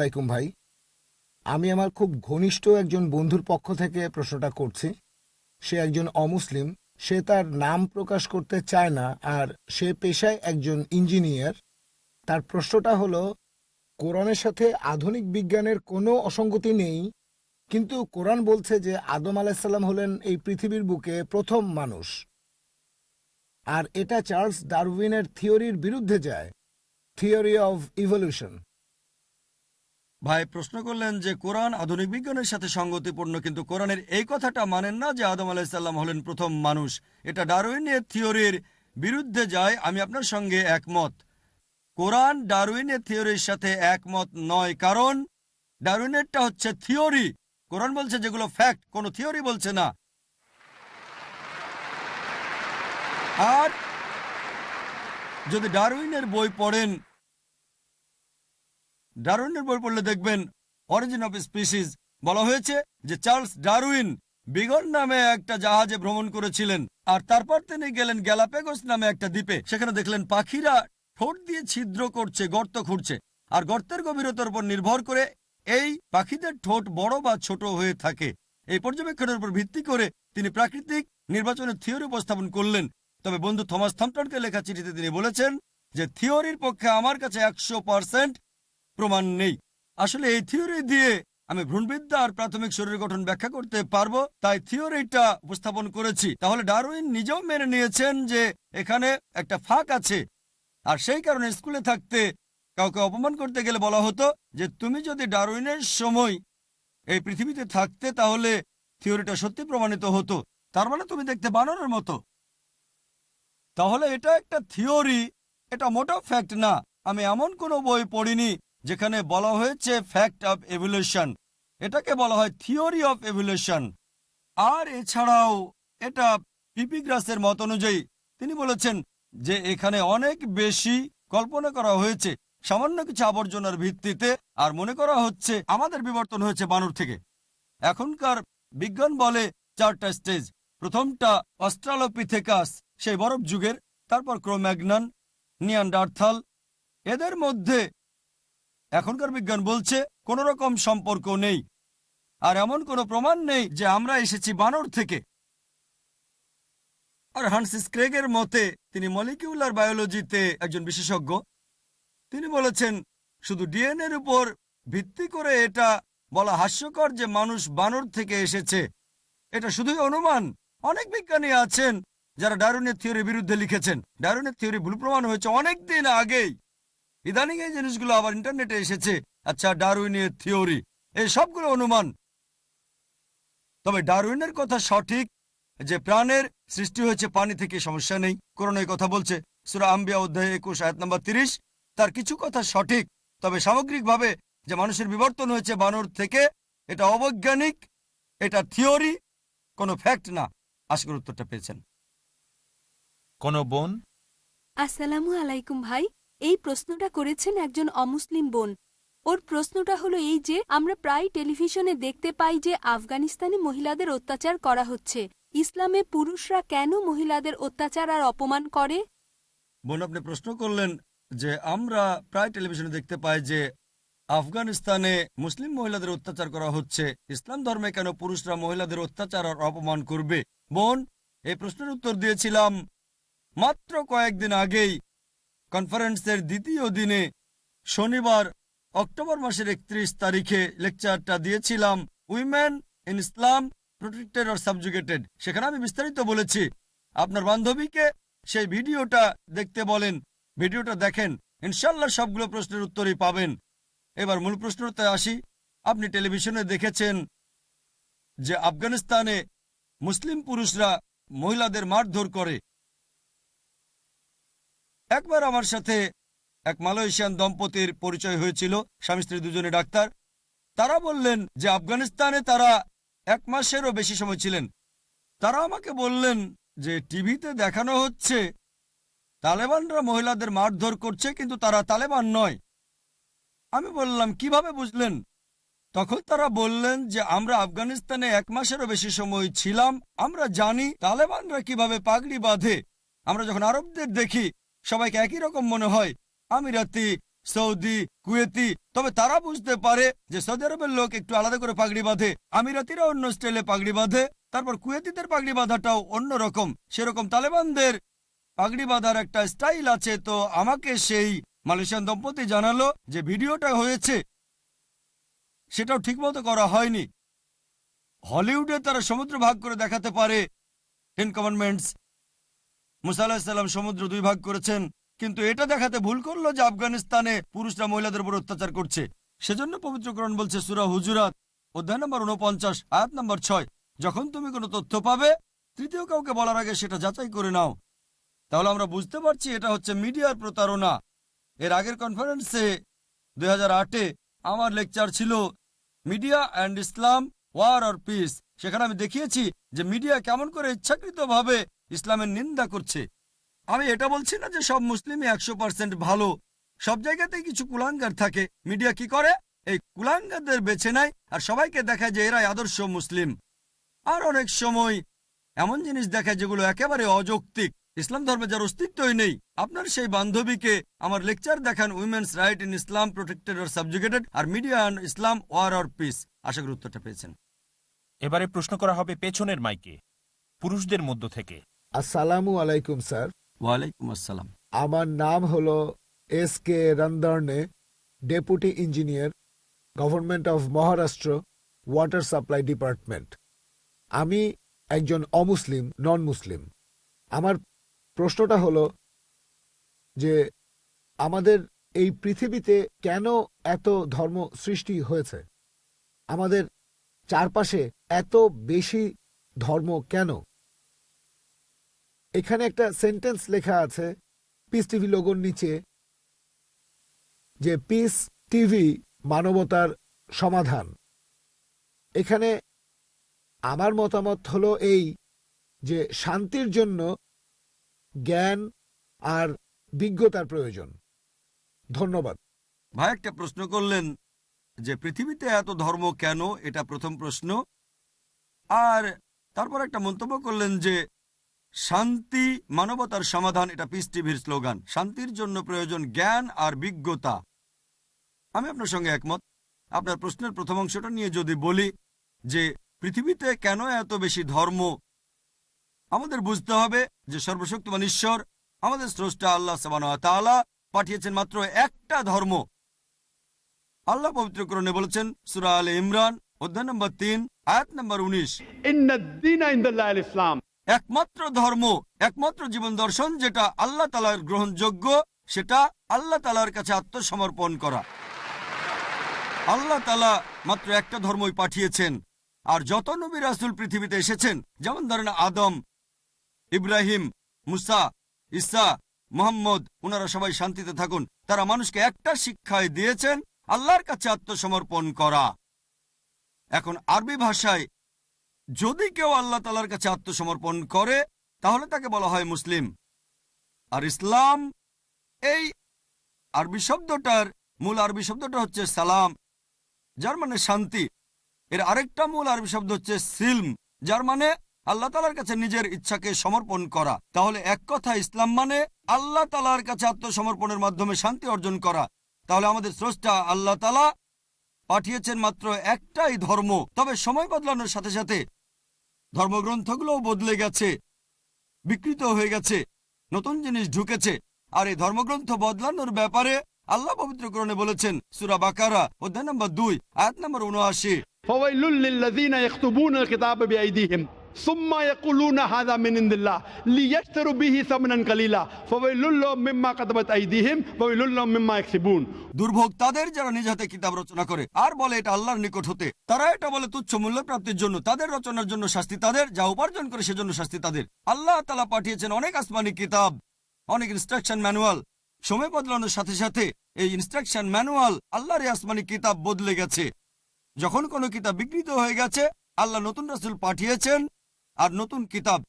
আলাইকুম ভাই। আমি আমার খুব ঘনিষ্ঠ একজন বন্ধুর পক্ষ থেকে প্রশ্নটা করছি। সে একজন অমুসলিম, সে তার নাম প্রকাশ করতে চায় না, আর সে পেশায় একজন ইঞ্জিনিয়ার। তার প্রশ্নটা হলো, কোরআনের সাথে আধুনিক বিজ্ঞানের কোনো অসঙ্গতি নেই, কিন্তু কোরআন বলছে যে আদম আলাইসাল্লাম হলেন এই পৃথিবীর বুকে প্রথম মানুষ। আর এটা চার্লস ডারউইনের থিওরির বিরুদ্ধে যায়, থিওরি অফ ইভলিউশন। ভাই প্রশ্ন করলেন যে কোরআন আধুনিক বিজ্ঞানের সাথে সঙ্গতিপূর্ণ, কিন্তু কোরআনের এই কথাটা মানেন না যে আদম আলাহিসাল্লাম হলেন প্রথম মানুষ। এটা ডারউইনের থিওরির বিরুদ্ধে যায়, আমি আপনার সঙ্গে একমত। কোরআন ডারউইনের থিওরির সাথে একমত নয়, কারণ ডারউইনেরটা হচ্ছে থিওরি। কোরআন বলছে যেগুলো ফ্যাক্ট, কোনো থিওরি বলছে না। আর যদি ডারউইনের বই পড়েন ডারউইনের বই পড়লে দেখবেন অরিজিন অফ স্পিসিস বলা হয়েছে যে চার্লস ডারউইন বিগন নামে একটা জাহাজে ভ্রমণ করেছিলেন। আর তারপর তিনি গেলেন গ্যালাপেগোস নামে একটা দ্বীপে। সেখানে দেখলেন পাখিরা ঠোঁট দিয়ে ছিদ্র করছে, গর্ত খুঁড়ছে। আর গর্তের গভীরতার উপর নির্ভর করে এই পাখিদের ঠোঁট বড় বা ছোট হয়ে থাকে। এই পর্যবেক্ষণের উপর ভিত্তি করে তিনি প্রাকৃতিক নির্বাচনের থিওরি উপস্থাপন করলেন। তবে বন্ধু থমাস থম্পটনকে লেখা চিঠিতে তিনি বলেছেন যে থিওরির পক্ষে আমার কাছে একশো পার্সেন্ট প্রমাণ নেই। আসলে এই থিওরি দিয়ে আমি ভ্রূণবিদ্যা আর প্রাথমিক শরীর গঠন ব্যাখ্যা করতে পারব, তাই থিওরিটা উপস্থাপন করেছি। তাহলে ডারউইন নিজেও মেনে নিয়েছেন যে এখানে একটা ফাঁক আছে, আর সেই কারণে স্কুলে থাকতে কাউকে অপমান করতে গেলে বলা হতো যে তুমি যদি ডারউইনের সময় এই পৃথিবীতে থাকতে, তাহলে থিওরিটা সত্যি প্রমাণিত হতো। তার মানে তুমি দেখতে বানরের মতো। তাহলে এটা একটা থিওরি, এটা মোটা ফ্যাক্ট না। আমি এমন কোনো বই পড়িনি যেখানে বলা হয়েছে ফ্যাক্ট অফ এভলিউশন এটাকে বলা হয় থিওরি অফ এভলিউশন আর এছাড়াও এটা পিপিগ্রাসের মত অনুযায়ী তিনি বলেছেন যে এখানে অনেক বেশি কল্পনা করা হয়েছে, সামান্য কিছু আবর্জনার ভিত্তিতে, আর মনে করা হচ্ছে আমাদের বিবর্তন হয়েছে বানর থেকে। এখনকার বিজ্ঞান বলে চারটা স্টেজ প্রথমটা অস্ট্রালোপিথেকাস, সেই বরফ যুগের, তারপর ক্রোম্যাগনান, নিয়ান্ডার্থাল। এদের মধ্যে এখনকার বিজ্ঞান বলছে কোনো রকম সম্পর্ক নেই। আর এমন কোনো প্রমাণ নেই যে আমরা এসেছি বানর থেকে। আর হান্সিস ক্রেগের মতে তিনি মলিকিউলার বায়োলজিতে একজন বিশেষজ্ঞ। তিনি বলেছেন, শুধু ডিএনএর উপর ভিত্তি করে এটা বলা হাস্যকর যে মানুষ বানর থেকে এসেছে। এটা শুধুই অনুমান। অনেক বিজ্ঞানী আছেন যারা ডারুনের থিওরির বিরুদ্ধে লিখেছেন। ডারুনের থিওরি ভুল প্রমাণ হয়েছে অনেক দিন আগেই। ইদানিং এই জিনিসগুলো আবার ইন্টারনেটে এসেছে। আচ্ছা ডারউইনের থিওরি এই সবগুলো অনুমান। তবে ডারউইনের কথা সঠিক যে প্রাণের সৃষ্টি হয়েছে পানি থেকে সমস্যা নেই। কোরআন এই কথা বলছে সুরা আম্বিয়া অধ্যায় একুশ আয়াত নাম্বার তিরিশ। তার কিছু কথা সঠিক তবে সামগ্রিকভাবে যে মানুষের বিবর্তন হয়েছে বানর থেকে এটা অবৈজ্ঞানিক এটা থিওরি কোনো ফ্যাক্ট না। আশা উত্তরটা পেয়েছেন। কোনো বোন? আসসালামু আলাইকুম ভাই। এই প্রশ্নটা করেছেন একজন অমুসলিম বোন। ওর প্রশ্নটা হলো এই যে, আমরা প্রায় টেলিভিশনে দেখতে পাই যে আফগানিস্তানে মহিলাদের অত্যাচার করা হচ্ছে। ইসলামে পুরুষরা কেন মহিলাদের অত্যাচার আর অপমান করে? বোন, আপনি প্রশ্ন করলেন যে আমরা প্রায় টেলিভিশনে দেখতে পাই যে আফগানিস্তানে মুসলিম মহিলাদের অত্যাচার করা হচ্ছে। ইসলাম ধর্মে কেন পুরুষরা মহিলাদের অত্যাচার আর অপমান করবে? বোন, এই প্রশ্নের উত্তর দিয়েছিলাম মাত্র কয়েকদিন আগেই কনফারেন্সের দ্বিতীয় দিনে শনিবার, অক্টোবর মাসের একত্রিশ তারিখে লেকচারটা দিয়েছিলাম women in Islam protected or subjugated. সেখানে আমি বিস্তারিত বলেছি। আপনার বান্ধবীকে সেই ভিডিওটা দেখতে বলেন। ভিডিওটা দেখেন ইনশাল্লাহ সবগুলো প্রশ্নের উত্তরই পাবেন। এবার মূল প্রশ্নতে আসি। আপনি টেলিভিশনে দেখেছেন যে আফগানিস্তানে মুসলিম পুরুষরা মহিলাদের মারধর করে। একবার আমার সাথে এক মালয়েশিয়ান দম্পতির পরিচয় হয়েছিল, স্বামী স্ত্রী দুজনে ডাক্তার। তারা বললেন যে আফগানিস্তানে তারা এক মাসেরও বেশি সময় ছিলেন। তারা আমাকে বললেন যে টিভিতে দেখানো হচ্ছে, তালেবানরা মহিলাদের মারধর করছে কিন্তু তারা তালেবান নয়। আমি বললাম, কীভাবে বুঝলেন? তখন তারা বললেন যে, আমরা আফগানিস্তানে এক মাসেরও বেশি সময় ছিলাম, আমরা জানি তালেবানরা কীভাবে পাগড়ি বাঁধে। আমরা যখন আরবদের দেখি সবাইকে একই রকম মনে হয়। আমিরাতি, সৌদি, কুয়েতি, তবে তারা বুঝতে পারে যে সৌদি আরবের লোক একটু আলাদা করে পাগড়ি বাঁধে আমিরাতিরা অন্য স্টাইলে পাগড়ি বাঁধে, তারপর কুয়েতিদের পাগড়ি বাঁধাটাও অন্যরকম সেরকম তালেবানদের পাগড়ি বাঁধার একটা স্টাইল আছে, তো আমাকে সেই মালয়েশিয়ান দম্পতি জানালো যে ভিডিওটা হয়েছে, সেটাও ঠিকমতো করা হয়নি। হলিউডে তারা সমুদ্র ভাগ করে দেখাতে পারে, টেন কমান্ডমেন্টস মুসা সমুদ্র দুই ভাগ করেছেন, কিন্তু এটা দেখাতে ভুল করল যে আফগানিস্তানে পুরুষরা মহিলাদের উপর অত্যাচার করছে। সেজন্য পবিত্রকরণ বলছে সুরা হুজুরাত, অধ্যায় নম্বর উনপঞ্চাশ আয়াত নম্বর ছয়। যখন তুমি কোনো তথ্য পাবে, তৃতীয় কাউকে বলার আগে সেটা যাচাই করে নাও। তাহলে আমরা বুঝতে পারছি এটা হচ্ছে মিডিয়ার প্রতারণা। এর আগের কনফারেন্সে দুই আমার লেকচার ছিল, media and Islam, war or peace. সেখানে আমি দেখিয়েছি যে মিডিয়া কেমন করে ইচ্ছাকৃতভাবে ইসলামের নিন্দা করছে। আমি এটা বলছি না যে সব মুসলিমই একশো পার্সেন্ট ভালো। সব জায়গাতেই কিছু কুলাঙ্গার থাকে। মিডিয়া কি করে? এই কুলাঙ্গারদের বেছে নেয় আর সবাইকে দেখায় যে এরাই আদর্শ মুসলিম। আর অনেক সময় এমন জিনিস দেখায় যেগুলো একেবারে অযৌক্তিক। ইসলাম ধর্মে যার অস্তিত্বই নেই। আপনার সেই বান্ধবীকে আমার লেকচার দেখান women's right in Islam protected or subjugated R media Islam war or peace. আশা গুরুত্বটা পেয়েছেন। এবারে প্রশ্ন করা হবে পেছনের মাইকে পুরুষদের মধ্য থেকে। আসসালামু আলাইকুম স্যার। ওয়ালাইকুম আসসালাম। আমার নাম হলো S K Randarne deputy engineer government of Maharashtra water supply department. আমি একজন অমুসলিম নন মুসলিম আমার প্রশ্নটা হলো যে আমাদের এই পৃথিবীতে কেন এত ধর্ম সৃষ্টি হয়েছে? আমাদের চারপাশে এত বেশি ধর্ম কেন? এখানে একটা সেন্টেন্স লেখা আছে পিস টিভি লোগোর নিচে, যে পিস টিভি মানবতার সমাধান। এখানে আমার মতামত হলো এই যে শান্তির জন্য জ্ঞান আর বিজ্ঞতার প্রয়োজন। ধন্যবাদ। ভাই, একটা প্রশ্ন করলেন যে পৃথিবীতে এত ধর্ম কেন? এটা প্রথম প্রশ্ন। আর তারপর একটা মন্তব্য করলেন যে, শান্তি মানবতার সমাধান, এটা পিস টিভির স্লোগান। শান্তির জন্য প্রয়োজন জ্ঞান আর বিজ্ঞতা। আমি আপনার সঙ্গে একমত। আপনার প্রশ্নের প্রথম অংশটা নিয়ে যদি বলি যে, পৃথিবীতে কেন এত বেশি ধর্ম? আমাদের বুঝতে হবে যে, সর্বশক্তিমান ঈশ্বর আমাদের স্রষ্টা আল্লাহ সাবান পাঠিয়েছেন মাত্র একটা ধর্ম। আল্লাহ পবিত্রকরণে বলেছেন, সুরা আল ইমরান অধ্যায় নম্বর তিন আয়াত নম্বর উনিশ। ইসলাম। একমাত্র ধর্ম একমাত্র জীবন দর্শন যেটা আল্লাহ তালার গ্রহণযোগ্য সেটা আল্লাহ তালার কাছে আত্মসমর্পণ করা। আল্লাহ তালা মাত্র একটা ধর্মই পাঠিয়েছেন আর যত নবী রাসুল পৃথিবীতে এসেছেন যেমন ধরেন আদম ইব্রাহিম মুসা ইসা মোহাম্মদ ওনারা সবাই শান্তিতে থাকুন তারা মানুষকে একটা শিক্ষায় দিয়েছেন আল্লাহর কাছে আত্মসমর্পণ করা। এখন আরবি ভাষায় যদি কেউ আল্লাহ তালার কাছে আত্মসমর্পণ করে, তাহলে তাকে বলা হয় মুসলিম। আর ইসলাম এই আরবি শব্দটার মূল আরবি শব্দটা হচ্ছে সালাম, যার মানে শান্তি। এর আরেকটা মূল আরবি শব্দ হচ্ছে সিলম, যার মানে আল্লাহ তালার কাছে নিজের ইচ্ছাকে সমর্পণ করা। তাহলে এক কথা, ইসলাম মানে আল্লাহ তালার কাছে আত্মসমর্পণের মাধ্যমে শান্তি অর্জন করা। তাহলে আমাদের স্রষ্টা আল্লাহ তালা পাঠিয়েছেন মাত্র একটাই ধর্ম। তবে সময় বদলানোর সাথে সাথে ধর্মগ্রন্থগুলোও বদলে গেছে, বিকৃত হয়ে গেছে, নতুন জিনিস ঢুকেছে। আর এই ধর্মগ্রন্থ বদলানোর ব্যাপারে আল্লাহ পবিত্র করণে বলেছেন, সুরা বাকারা, অধ্যায় নম্বর দুই, আয়াত নম্বর উনআশি। পাঠিয়েছেন অনেক আসমানি কিতাব, অনেক ইনস্ট্রাকশন ম্যানুয়াল সময় বদলানোর সাথে সাথে এই ইনস্ট্রাকশন ম্যানুয়াল আল্লাহর আসমানি কিতাব বদলে গেছে। যখন কোন কিতাব বিকৃত হয়ে গেছে, আল্লাহ নতুন রাসুল পাঠিয়েছেন আর নতুন কিতাব।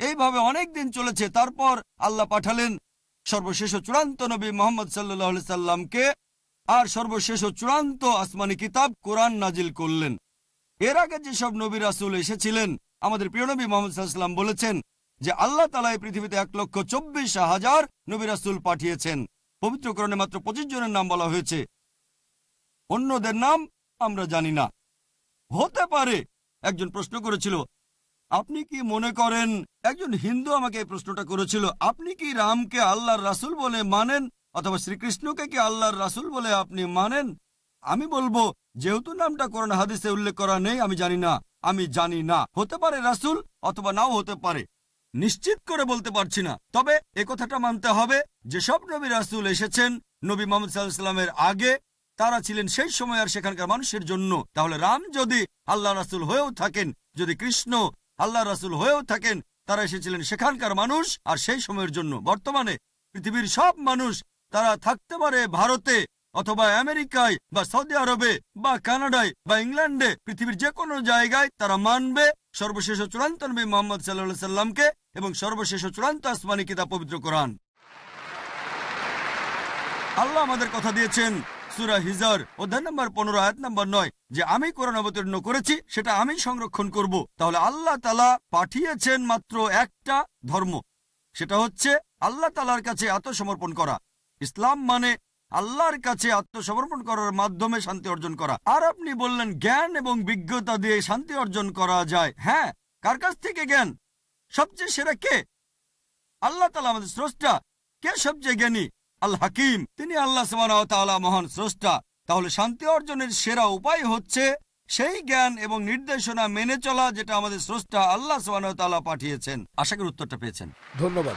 এইভাবে অনেক দিন চলেছে, তারপর আল্লাহ পাঠালেন সর্বশেষ চূড়ান্ত নবী মোহাম্মদ সাল্লাহ সাল্লামকে আর সর্বশেষ চূড়ান্ত আসমানি কিতাব কোরআন নাজিল করলেন। এর আগে যেসব নবী রাসুল এসেছিলেন, আমাদের প্রিয় নবী মোহাম্মদ সাল্লাম বলেছেন যে আল্লাহ তালা এই পৃথিবীতে এক লক্ষ চব্বিশ হাজার নবী রাসুল পাঠিয়েছেন। পবিত্রকরণে মাত্র পঁচিশ জনের নাম বলা হয়েছে। অন্যদের নাম আমরা জানি না। হতে পারে, একজন প্রশ্ন করেছিল আপনি কি মনে করেন, একজন হিন্দু আমাকে এই প্রশ্নটা করেছিল, আপনি কি রামকে আল্লাহর রাসূল বলে মানেন, অথবা শ্রীকৃষ্ণকে কি আল্লাহর রাসূল বলে আপনি মানেন? আমি বলব, যেহেতু নামটা কোরআন হাদিসে উল্লেখ করা নেই, আমি জানি না, আমি জানি না, হতে পারে রাসূল, অথবা নাও হতে পারে। নিশ্চিত করে বলতে পারছি না, তবে কথাটা মানতে হবে যে সব নবী রাসূল এসেছেন, নবী মোহাম্মদ সাল্লাহামের আগে, তারা ছিলেন সেই সময় আর সেখানকার মানুষের জন্য। তাহলে রাম যদি আল্লাহ রাসূল হয়েও থাকেন, যদি কৃষ্ণ আল্লাহ রাসুল হয়েও থাকেন, তারা এসেছিলেন সেখানকার মানুষ, আর সেই সময়ের জন্য বর্তমানে পৃথিবীর সব মানুষ তারা থাকতে পারে ভারতে অথবা আমেরিকায় বা সৌদি আরবে বা কানাডায় বা ইংল্যান্ডে। পৃথিবীর যে কোনো জায়গায় তারা মানবে সর্বশেষ চূড়ান্ত নবী মোহাম্মদ সাল্লাহ সাল্লামকে এবং সর্বশেষ চূড়ান্ত আসমানি কিতাব পবিত্র কোরআন। আল্লাহ আমাদের কথা দিয়েছেন, সুরা হিজার, অধ্যায় নম্বর পনেরো, আয়াত নম্বর নয়। যে আমি কোরআন অবতীর্ণ করেছি, সেটা আমি সংরক্ষণ করব। তাহলে আল্লাহ তালা পাঠিয়েছেন মাত্র একটা ধর্ম। সেটা হচ্ছে আল্লাহ তালার কাছে আত্মসমর্পণ করা। ইসলাম মানে আল্লাহর কাছে আত্মসমর্পণ করার মাধ্যমে শান্তি অর্জন করা। আর আপনি বললেন, জ্ঞান এবং বিজ্ঞতা দিয়ে শান্তি অর্জন করা যায়। হ্যাঁ কার কাছ থেকে জ্ঞান? সবচেয়ে সেরা কে? আল্লাহ তালা আমাদের স্রষ্টা। কে সবচেয়ে জ্ঞানী? আল হাকিম। তিনি আল্লাহ তাআলা মহান স্রষ্টা। তাহলে শান্তি অর্জনের সেরা উপায় হচ্ছে সেই জ্ঞান এবং নির্দেশনা মেনে চলা, যেটা আমাদের স্রষ্টা আল্লাহ তাআলা পাঠিয়েছেন। আশা করি উত্তরটা পেয়েছেন। ধন্যবাদ।